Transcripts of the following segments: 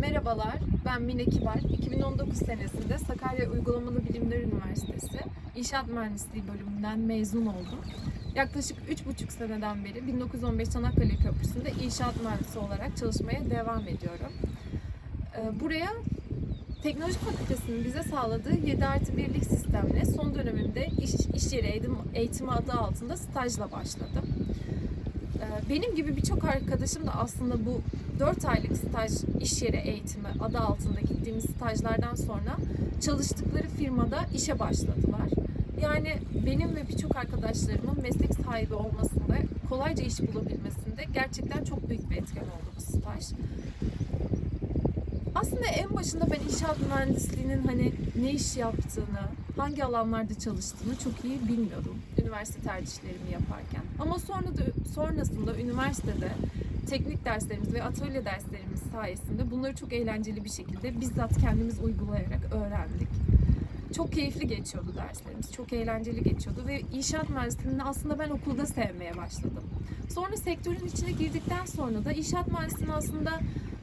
Merhabalar, ben Mine Kibar. 2019 senesinde Sakarya Uygulamalı Bilimler Üniversitesi İnşaat Mühendisliği bölümünden mezun oldum. Yaklaşık 3,5 seneden beri 1915 Çanakkale Köprüsü'nde inşaat mühendisi olarak çalışmaya devam ediyorum. Ee, Buraya Teknoloji Fakültesi'nin bize sağladığı 7 artı 1'lik sistemle son dönemimde iş, iş yeri eğitim, eğitimi adı altında stajla başladım. Ee, Benim gibi birçok arkadaşım da aslında bu 4 aylık staj iş yeri eğitimi adı altında gittiğimiz stajlardan sonra çalıştıkları firmada işe başladılar. Yani benim ve birçok arkadaşlarımın meslek sahibi olmasında, kolayca iş bulabilmesinde gerçekten çok büyük bir etken oldu bu staj. Aslında en başında ben inşaat mühendisliğinin hani ne iş yaptığını, hangi alanlarda çalıştığını çok iyi bilmiyordum üniversite tercihlerimi yaparken. Ama sonra da sonrasında üniversitede teknik derslerimiz ve atölye derslerimiz sayesinde bunları çok eğlenceli bir şekilde bizzat kendimiz uygulayarak öğrendik. Çok keyifli geçiyordu derslerimiz, çok eğlenceli geçiyordu ve inşaat mühendisliğini aslında ben okulda sevmeye başladım. Sonra sektörün içine girdikten sonra da inşaat mühendisliğinin aslında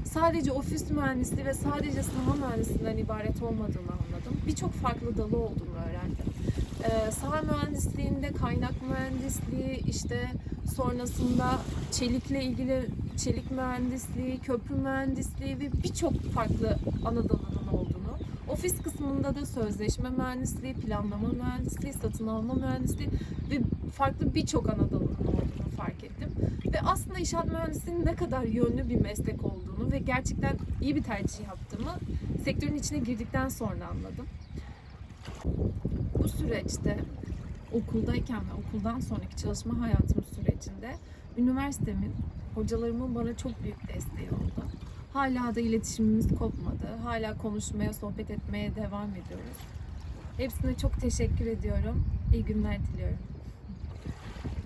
sadece ofis mühendisliği ve sadece saha mühendisliğinden ibaret olmadığını anladım. Birçok farklı dalı olduğunu öğrendim. Ee, saha mühendisliğinde kaynak mühendisliği, işte sonrasında çelikle ilgili çelik mühendisliği, köprü mühendisliği ve birçok farklı ana olduğunu, ofis kısmında da sözleşme mühendisliği, planlama mühendisliği, satın alma mühendisliği ve farklı birçok ana dalının olduğunu fark ettim. Ve aslında inşaat mühendisliğinin ne kadar yönlü bir meslek olduğunu ve gerçekten iyi bir tercih yaptığımı sektörün içine girdikten sonra anladım. Bu süreçte okuldayken ve okuldan sonraki çalışma hayatım sürecinde üniversitemin, hocalarımın bana çok büyük desteği oldu. Hala da iletişimimiz kopmadı. Hala konuşmaya, sohbet etmeye devam ediyoruz. Hepsine çok teşekkür ediyorum. İyi günler diliyorum.